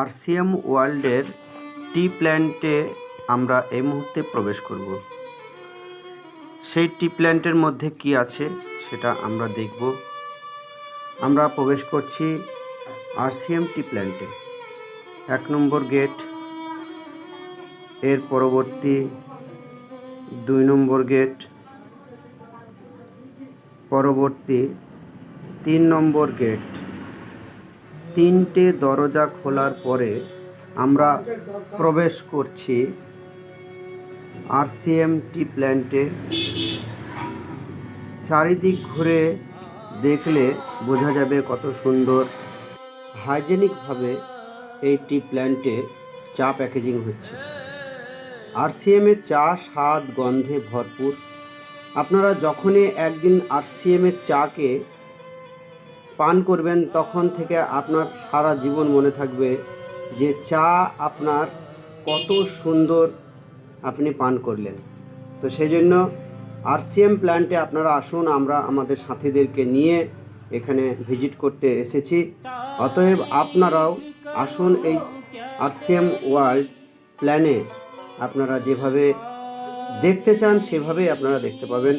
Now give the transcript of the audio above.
RCM ওয়ার্ল্ডের টি প্ল্যান্টে আমরা এই মুহূর্তে প্রবেশ করব। সেই টি প্ল্যান্টের মধ্যে কি আছে সেটা আমরা দেখব। আমরা প্রবেশ করছি আরসিএম টি প্ল্যান্টে। এক নম্বর গেট, এর পরবর্তী দুই নম্বর গেট, পরবর্তী তিন নম্বর গেট তিনটে দরজা খোলার পরে আমরা প্রবেশ করছি আরসিএম টি প্ল্যান্টে। চারিদিক ঘুরে দেখলে বোঝা যাবে কত সুন্দর। হাইজেনিকভাবে এই টি প্ল্যান্টে চা প্যাকেজিং হচ্ছে। আরসিএমের চা স্বাদ, গন্ধে ভরপুর। আপনারা যখনই একদিন আরসিএমের চাকে পান করবেন, তখন থেকে আপনার সারা জীবন মনে থাকবে যে চা আপনার কত সুন্দর আপনি পান করলেন। তো সেই জন্য আরসিএম প্ল্যান্টে আপনারা আসুন, আমরা আমাদের সাথীদেরকে নিয়ে এখানে ভিজিট করতে এসেছি। অতএব আপনারাও আসুন এই আরসিএম ওয়ার্ল্ড প্ল্যানে। আপনারা যেভাবে দেখতে চান, সেভাবেই আপনারা দেখতে পাবেন।